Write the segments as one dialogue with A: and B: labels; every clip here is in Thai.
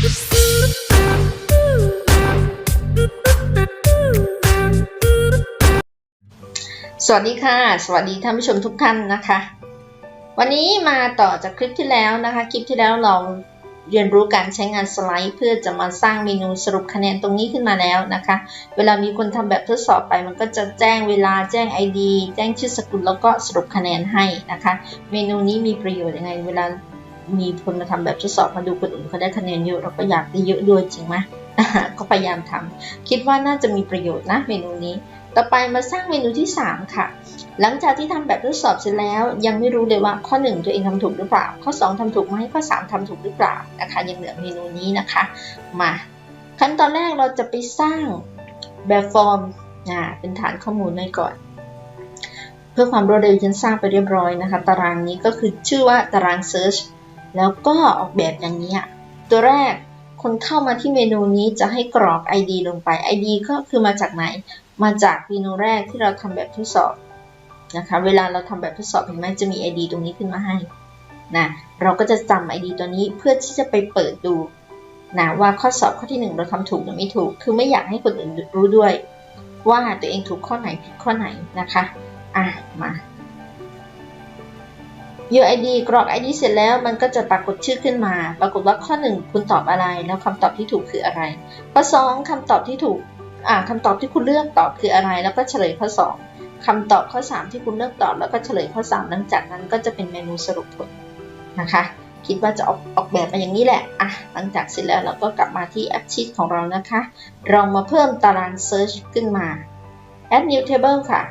A: สวัสดีค่ะ สวัสดีท่านผู้ชมทุกท่านนะคะ วันนี้มาต่อจากคลิปที่แล้วนะคะ คลิปที่แล้วเราเรียนรู้การใช้งานสไลด์ เพื่อจะมาสร้างเมนูสรุปคะแนนตรงนี้ขึ้นมาแล้วนะคะ เวลามีคนทำแบบทดสอบไป มันก็จะแจ้งเวลาแจ้ง ID แจ้งชื่อสกุลแล้วก็สรุปคะแนนให้นะคะ เมนูนี้มีประโยชน์ยังไง เวลา มีคนมาทำแบบทดสอบมาดูคนอื่นเขาได้คะแนนเยอะเราก็อยากได้เยอะด้วยจริงไหมก็พยายามทำคิดว่าน่าจะมีประโยชน์นะเมนูนี้ ต่อไปมาสร้างเมนูที่ 3 ค่ะ หลังจากที่ทำแบบทดสอบเสร็จแล้ว ยังไม่รู้เลยว่าข้อ 1 ตัวเองทำถูกหรือเปล่า ข้อ 2ทำถูกไหมข้อ 3ทำถูกหรือเปล่านะคะ ยังเหลือเมนูนี้นะคะ มาขั้นตอนแรกเราจะไปสร้างแบบฟอร์มอ่าเป็นฐานข้อมูลไว้ก่อน เพื่อความรวดเร็วฉันสร้างไปเรียบร้อยนะคะ ตารางนี้ก็คือชื่อว่าตาราง Search แล้วก็ออกแบบอย่างนี้อะตัวแรกคนเข้ามาที่เมนูนี้จะให้กรอก ID ลงไป ID ก็คือมาจากไหน มาจากเมนูแรกที่เราทำแบบทดสอบนะคะ เวลาเราทำแบบทดสอบเห็นไหมจะมี ID ตรงนี้ขึ้นมาให้นะเราก็จะจำ ID ตัวนี้เพื่อที่จะไปเปิดดูนะว่าข้อสอบข้อที่ 1 เราทำถูกหรือไม่ถูก คือไม่อยากให้คนอื่นรู้ด้วย ว่าตัวเองถูกข้อไหนผิดข้อไหนนะคะ อะมา UID กรอก ID เสร็จแล้วมันก็จะปรากฏชื่อขึ้นมา ปรากฏว่าข้อ 1 คุณตอบอะไร แล้วคำตอบที่ถูกคืออะไร ข้อ 2คำตอบที่ถูกอ่าคำตอบที่คุณเลือกตอบคืออะไร แล้วก็เฉลยข้อ 2คำตอบข้อ 3 ที่คุณเลือกตอบ แล้วก็เฉลยข้อ 3 หลังจากนั้นก็จะเป็นเมนูสรุปผลนะคะ คิดว่าจะออกออกแบบมาอย่างนี้แหละอะหลังจากเสร็จแล้วเราก็กลับมาที่แอปชีตของเรานะคะ เรามาเพิ่มตาราง Search ขึ้นมา add new table ค่ะ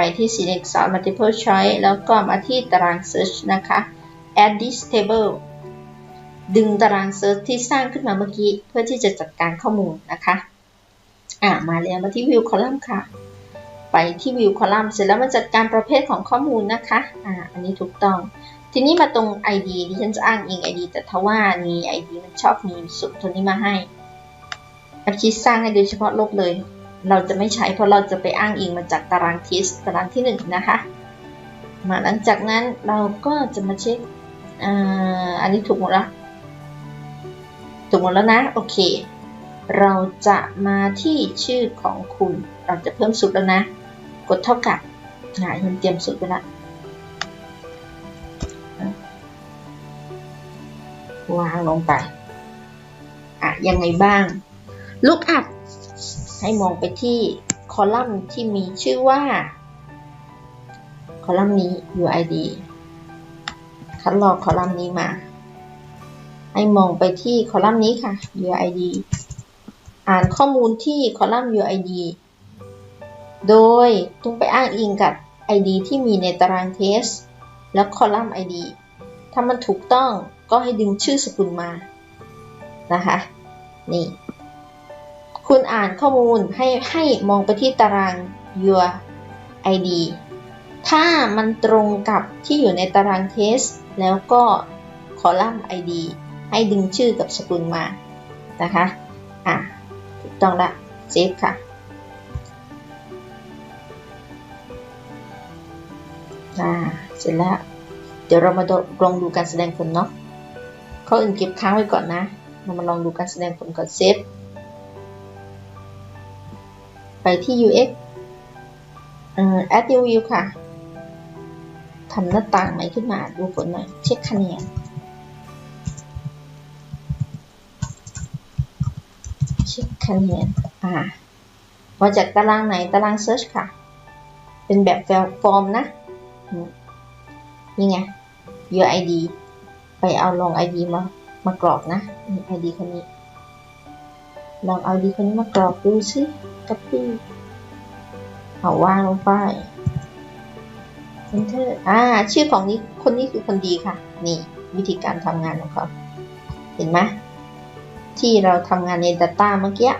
A: ไปที่ select sort multiple choice แล้วก็มาที่ตาราง search นะคะ add this table ดึงตาราง search ที่สร้างขึ้นมาเมื่อกี้ เพื่อที่จะจัดการข้อมูลนะคะ อ่ามาแล้วมาที่ view column ค่ะ ไปที่ view column เสร็จแล้วมาจัดการประเภทของข้อมูลนะคะ อ่า อันนี้ถูกต้อง ทีนี้มาตรง ID ดิฉันจะอ้างอิง ID แต่ถ้าว่ามี ID มันชอบมีสุดตัวนี้มาให้แอปชีตสร้างให้โดยเฉพาะลบเลย เราจะไม่ใช้เพราะเราจะไปอ้างอิงมาจากตารางทีสตารางที่1นนะคะ มาหลังจากนั้นเราก็จะมาเช็คอ,อันนี้ถูกหมดแล้วถูกหมดแล้วนะ โอเค เราจะมาที่ชื่อของคุณ เราจะเพิ่มสูตรแล้วนะ กดเท่ากับหาฉันเตรียมสูตรไปละวางลงไป อะ ยังไงบ้าง look up ให้มองไปที่คอลัมน์ที่มีชื่อว่า คอลัมน์นี้ UID คัดลอกคอลัมน์นี้มา ให้มองไปที่คอลัมน์นี้ค่ะ UID อ่านข้อมูลที่คอลัมน์ UID โดยต้องไปอ้างอิงกับ ID ที่มีในตารางเทส และคอลัมน์ ID ถ้ามันถูกต้องก็ให้ดึงชื่อสกุลมา นะคะ นี่ คุณอ่านข้อมูลให้ให้มองไปที่ตาราง your id ถ้ามันตรงกับที่อยู่ในตารางเทสแล้วก็คอลัมน์ id ให้ดึงชื่อกับสกุลมา นะคะ อะ ถูกต้องละเซฟค่ะ อ่า เสร็จแล้ว เดี๋ยวเรามาลองดูการแสดงผลเนาะข้ออื่นเก็บค้างไว้ก่อนนะ เรามาลองดูการแสดงผลก่อนเซฟ ที่ UX เอ่อ add new view ค่ะทำหน้าต่างใหม่ขึ้นมาดูผลหน่อยเช็คคะแนนเช็คคะแนนอ่ามาจากตารางไหนตาราง search ค่ะ เป็นแบบฟอร์มนะนี่ไง your ID ไปเอาลอง ID มามากรอกนะนี่ ID คนนี้ ลองเอา ID คนนี้มากรอกดู ซิ copy เอาวางลงไป enter อ่า ชื่อของนี้คนนี้คือคนดีค่ะ นี่ วิธีการทำงานของเขา เห็นไหมที่เราทำงานใน Data เมื่อกี้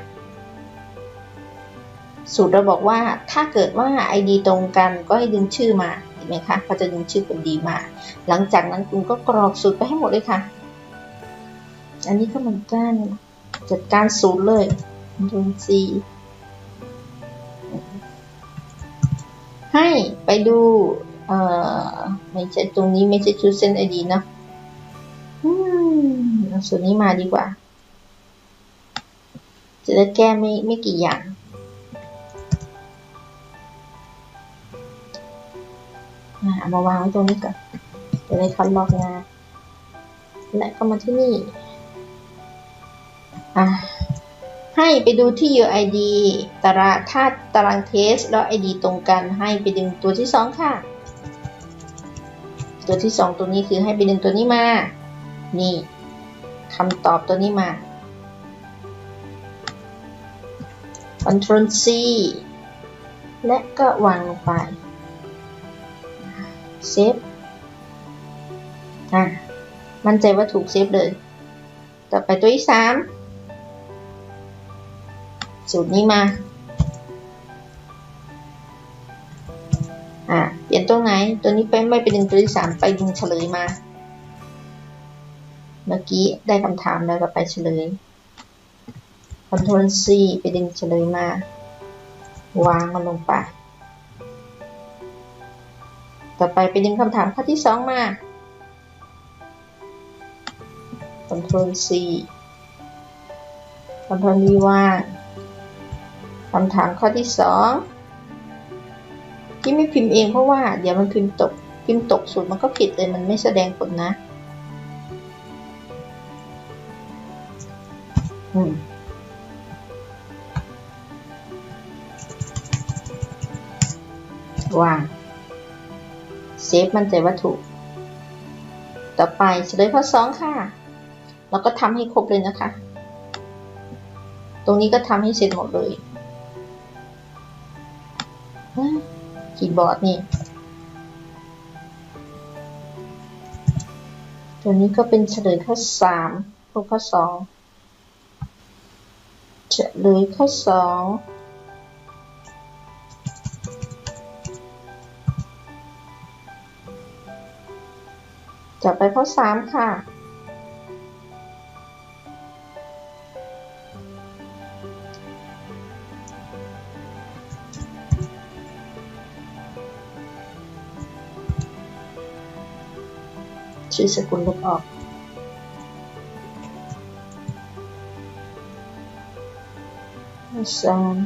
A: สูตรเราบอกว่าถ้าเกิดว่า ID ตรงกันก็ให้ดึงชื่อมา เห็นไหมคะเขาจะดึงชื่อคนดีมา หลังจากนั้นคุณก็กรอกสูตรไปให้หมดเลยค่ะ อันนี้ก็เหมือนกันจัดการสูตรเลยดูซี ให้ไปดูเอ่อไม่ใช่ตรงนี้ไม่ใช่ชุดเส้นไอดีนะอืมเอาส่วนนี้มาดีกว่า จะได้แก้ไม่ไม่กี่อย่างอะเอามาวางไว้ตรงนี้ก่อนจะได้คัดลอกงานและก็มาที่นี่ อะ ให้ไปดูที่ UID ตารางถ้าตารางเทสแล้ว ID ตรงกันให้ไปดึงตัวที่ 2 ค่ะ ตัวที่ 2 ตัวนี้คือให้ไปดึงตัวนี้มา นี่คำตอบตัวนี้มา Ctrl C และก็วางลงไป เซฟอะ มั่นใจว่าถูกเซฟเลย ต่อไปตัวที่ 3 สูตรนี้มา อะเปลี่ยนตัวไหน ตัวนี้ไปไม่ไปดึงตัวที่3ไปดึงเฉลยมา เมื่อกี้ได้คำถามแล้วก็ไปเฉลย Ctrl C ไปดึงเฉลยมา วางมันลงไป ต่อไปไปดึงคำถามข้อที่2มา Ctrl C Ctrl V ว่าง คำถามข้อที่2ที่ไม่พิมพ์เองเพราะว่าเดี๋ยวมันพิมพ์ตก พิมพ์ตกสูตรมันก็ผิดเลยมันไม่แสดงผลนะอืมวางเซฟมันใจว่าถูกต่อไปเฉลยข้อ2ค่ะแล้วก็ทำให้ครบเลยนะคะ ตรงนี้ก็ทำให้เสร็จหมดเลย บอร์ดนี่ ตัวนี้ก็เป็นเฉลยข้อ3ข้อ2เฉลยข้อ2จะไปข้อ3ค่ะ ชื่อสกุลลบออกสาม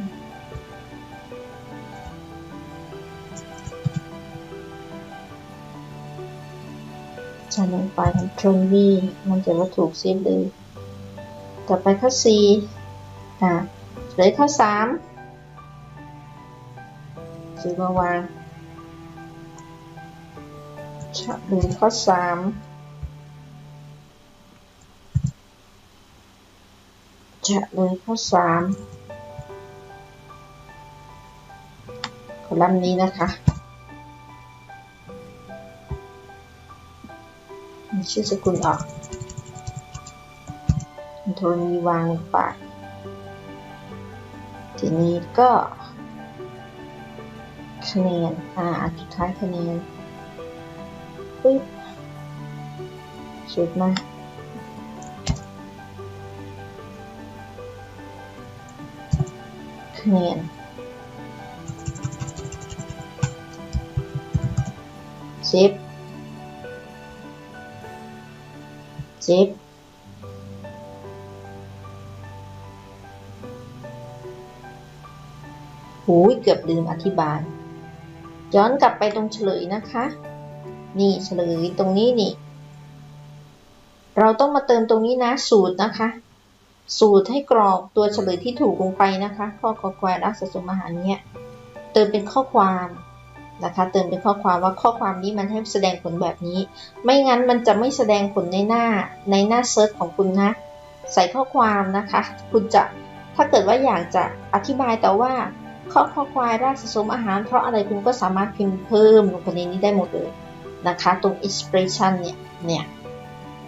A: จะลงไปทำ Ctrl V มันจะว่าถูกเซฟเลย ต่อไปข้อ4อ่าเหลือข้อ3ซื้อมาวาง หลือข้อ3จะเลยข้อ3คอลัมน์นี้นะคะชื่อสกุลออกโทรมีวางลงไปทีนี้ก็คะแนนอ่าสุดท้ายคะแนน ปึ๊บสุดมาคะแนนเซฟเซฟหูยเกือบลืมอธิบาย ย้อนกลับไปตรงเฉลยนะคะ นี่เฉลยตรงนี้นี่ เราต้องมาเติมตรงนี้นะสูตรนะคะ สูตรให้กรอกตัวเฉลยที่ถูกลงไปนะคะ ข้อคอควายรักสะสมอาหารเนี่ยเติมเป็นข้อความนะคะ เติมเป็นข้อความว่าข้อความนี้มันให้แสดงผลแบบนี้ ไม่งั้นมันจะไม่แสดงผลในหน้าในหน้าเซิร์ชของคุณนะ ใส่ข้อความนะคะ คุณจะถ้าเกิดว่าอยากจะอธิบายแต่ว่าข้อข้อควายรากสะสมอาหารเพราะอะไรคุณก็สามารถพิมพ์เพิ่มลงไปในนี้ได้หมดเลย นะคะ ตรง expression เนี่ย เนี่ย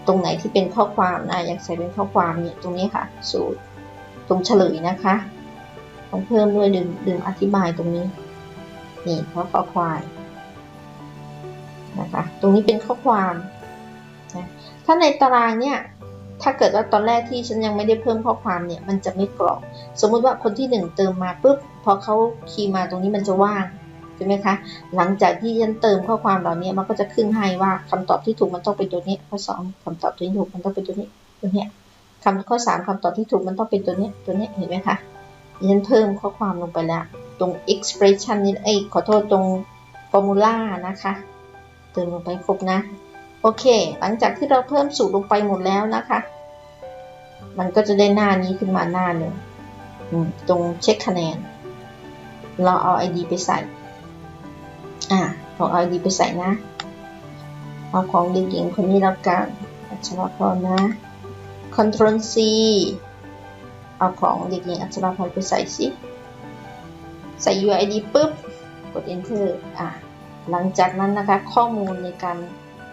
A: ตรงไหนที่เป็นข้อความนะ อยากใส่เป็นข้อความเนี่ย ตรงนี้ค่ะ สูตร ตรงเฉลยนะคะ ต้องเพิ่มด้วยดึงดึงอธิบายตรงนี้ นี่เพราะข้อควายนะคะ ตรงนี้เป็นข้อความนะถ้าในตารางเนี่ยถ้าเกิดว่าตอนแรกที่ฉันยังไม่ได้เพิ่มข้อความเนี่ย มันจะไม่กรอก สมมุติว่าคนที่หนึ่งเติมมาปุ๊บพอเขาคีย์มาตรงนี้มันจะว่าง ใช่ไหมคะ หลังจากที่ฉันเติมข้อความเหล่านี้มันก็จะขึ้นให้ว่าคำตอบที่ถูกมันต้องเป็นตัวนี้ ข้อสองคำตอบที่ถูกมันต้องเป็นตัวนี้ตัวนี้คำข้อ3คำตอบที่ถูกมันต้องเป็นตัวนี้ตัวนี้เห็นไหมคะฉันเพิ่มข้อความลงไปแล้ว ตรง expression นี่เอ้ขอโทษตรง formula นะคะเติมลงไปครบนะโอเค หลังจากที่เราเพิ่มสูตรลงไปหมดแล้วนะคะ มันก็จะได้หน้านี้ขึ้นมาหน้าหนึ่งตรงเช็คคะแนน เราเอา ID ไปใส่ อ่าของเอา ID ไปใส่นะ เอาของเด็กหญิงคนนี้แล้วกันอัชรพรนะ Ctrl C เอาของเด็กหญิงอัชรพรไปใส่สิใส่ UID ปุ๊บ กด Enter อ่าหลังจากนั้นนะคะข้อมูลในการ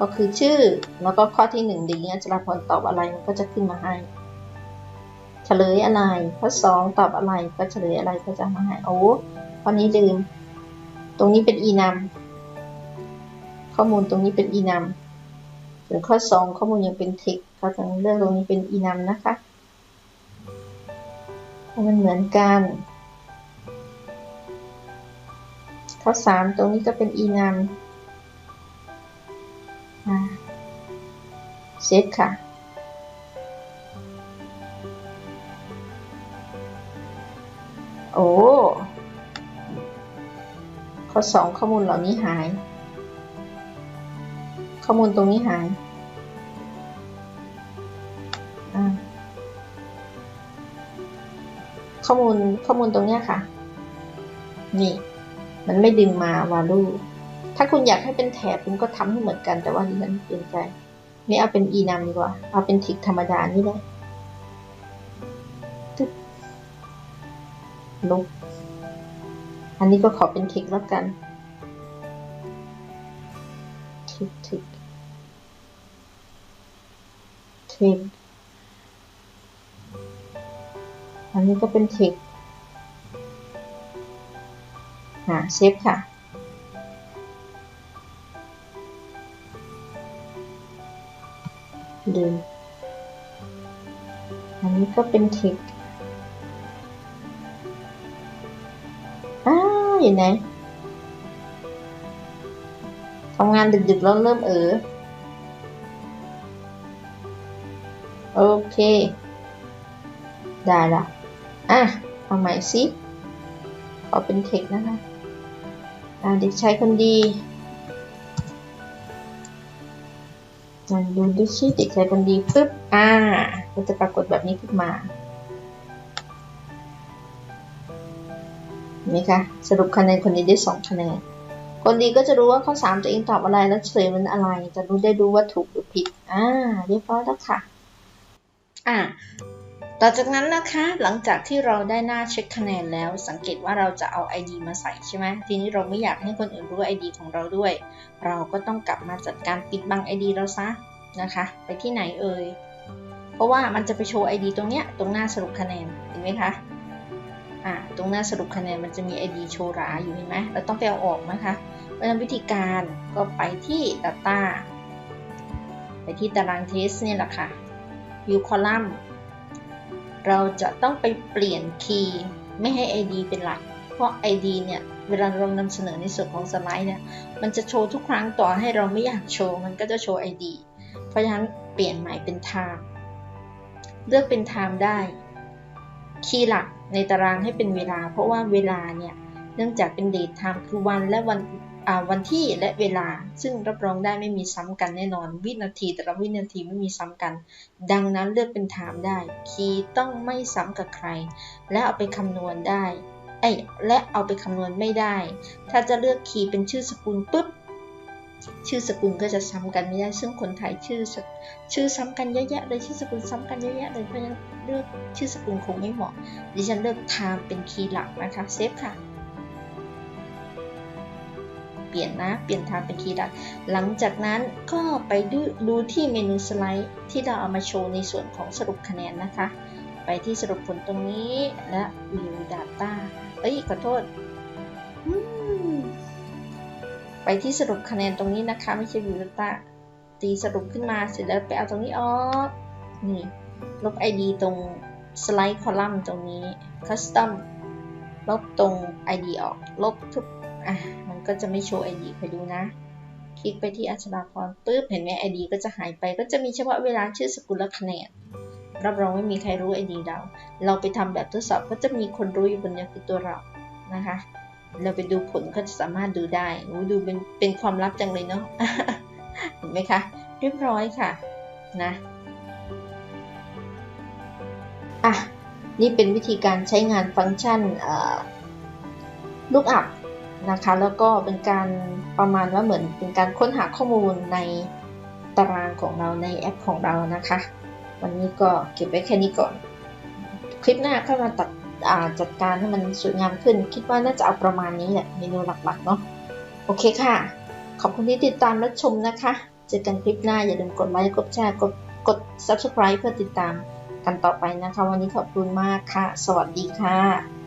A: ก็คือชื่อแล้วก็ข้อที่หนึ่งเด็กหญิงอัชรพรตอบอะไรมันก็จะขึ้นมาให้เฉลยอะไรข้อสองตอบอะไรก็เฉลยอะไรก็จะมาให้โอ้ข้อนี้ลืม ตรงนี้เป็น e นำข้อมูลตรงนี้เป็น e นำส่วนข้อสองข้อมูลยังเป็น text เขาจะเลือกตรงนี้เป็น e นำนะคะให้มันเหมือนกัน ข้อสามตรงนี้ก็เป็น e นำเซฟค่ะโอ้ ข้อสองข้อมูลเหล่านี้หาย ข้อมูลตรงนี้หาย ข้อมูลข้อมูลตรงนี้ค่ะ นี่ มันไม่ดึงมา value ถ้าคุณอยากให้เป็นแถบคุณก็ทำให้เหมือนกันแต่ว่าดิฉันเปลี่ยนใจ ไม่เอาเป็น e นำดีกว่า เอาเป็นทิกธรรมดานี่ได้ลบ อันนี้ก็ขอเป็นทิกแล้วกันทิกทิกทิกอันนี้ก็เป็นทิกหาเซฟค่ะลืมอันนี้ก็เป็นทิก อยู่ไหนทำงานดึกๆแล้วเริ่มเออโอเค ได้ละอะเอาใหม่สิขอเป็นเทคนะคะอ่าเด็กชายคนดีลองดูดูชื่อเด็กชายคนดีปึ๊บ อ่าก็จะปรากฏแบบนี้ขึ้นมา นี่ค่ะสรุปคะแนนคนนี้ได้ 2 คะแนน คนดีก็จะรู้ว่าข้อ 3 ตัวเองตอบอะไรแล้วเฉลยมันอะไร จะรู้ได้รู้ว่าถูกหรือผิด อ่า เรียบร้อยแล้วค่ะ อ่า ต่อจากนั้นนะคะ หลังจากที่เราได้หน้าเช็คคะแนนแล้ว สังเกตว่าเราจะเอา ID มาใส่ใช่ไหม ทีนี้เราไม่อยากให้คนอื่นรู้ ID ของเราด้วย เราก็ต้องกลับมาจัดการปิดบัง ID เราซะนะคะ ไปที่ไหนเอ่ย เพราะว่ามันจะไปโชว์ ID ตรงเนี้ย ตรงหน้าสรุปคะแนน เห็นไหมคะ อ่าตรงหน้าสรุปคะแนนมันจะมี ID โชว์ราอยู่เห็นไหมเราต้องไปเอาออกนะคะเพราะฉะนั้นวิธีการก็ไปที่ Data ไปที่ตาราง Test เนี่ยแหละค่ะ View Column เราจะต้องไปเปลี่ยนคีย์ไม่ให้ ID เป็นหลัก เพราะ ID เนี่ย เวลาเรานำเสนอในส่วนของสไลด์เนี่ย มันจะโชว์ทุกครั้งต่อให้เราไม่อยากโชว์ มันก็จะโชว์ ID เพราะฉะนั้นเปลี่ยนใหม่เป็น time เลือกเป็น time ได้ คีย์หลัก ในตารางให้เป็นเวลา เพราะว่าเวลาเนี่ยเนื่องจากเป็น date time คือวันและวันวันที่และเวลา ซึ่งรับรองได้ไม่มีซ้ำกันแน่นอน วินาทีแต่ละวินาทีไม่มีซ้ำกัน ดังนั้นเลือกเป็นถามได้ คีย์ต้องไม่ซ้ำกับใคร และเอาไปคำนวณได้ไอ้และเอาไปคำนวณไม่ได้ ถ้าจะเลือกคีย์เป็นชื่อสกุลปุ๊บ ชื่อสกุลก็จะซ้ำกันไม่ได้ ซึ่งคนไทยชื่อชื่อซ้ำกันเยอะแยะเลยชื่อสกุลซ้ำกันเยอะแยะเลย เพราะฉะนั้นเลือกชื่อสกุลคงไม่เหมาะ ดิฉันเลือก time เป็นคีย์หลักนะคะ เซฟค่ะ เปลี่ยนนะ เปลี่ยนทางเป็นคีย์หลัก หลังจากนั้นก็ไปดูดูที่เมนูสไลด์ที่เราเอามาโชว์ในส่วนของสรุปคะแนนนะคะ ไปที่สรุปผลตรงนี้และ View Data เอ้ยขอโทษ ไปที่สรุปคะแนนตรงนี้นะคะ ไม่ใช่ View Data ตีสรุปขึ้นมาเสร็จแล้วไปเอาตรงนี้ออกนี่ลบ ID ตรงสไลด์คอลัมน์ตรงนี้ Custom ลบตรง ID ออก ลบทุกอะมันก็จะไม่โชว์ ID ไปดูนะ คลิกไปที่อัชราพรปุ๊บเห็นไหม ID ก็จะหายไปก็จะมีเฉพาะเวลาชื่อสกุลและคะแนนรับรองไม่มีใครรู้ไอดีเรา เราไปทำแบบทดสอบก็จะมีคนรู้อยู่คนเดียวคือตัวเรานะคะ เราไปดูผลก็จะสามารถดูได้โอ้ดูเป็นเป็นความลับจังเลยเนาะเห็นไหมคะ เรียบร้อยค่ะนะอะนี่เป็นวิธีการใช้งานฟังก์ชันลูกอัพนะคะแล้วก็เป็นการประมาณว่าเหมือนเป็นการค้นหาข้อมูลในตารางของเราในแอปของเรานะคะ วันนี้ก็เก็บไว้แค่นี้ก่อน คลิปหน้าก็มาตัด จัดการให้มันสวยงามขึ้น คิดว่าน่าจะเอาประมาณนี้แหละเมนูหลักๆเนาะโอเคค่ะ ขอบคุณที่ติดตามและชมนะคะ เจอกันคลิปหน้าอย่าลืมกดไลค์กดแชร์กดกด subscribe เพื่อติดตามกันต่อไปนะคะ วันนี้ขอบคุณมากค่ะ สวัสดีค่ะ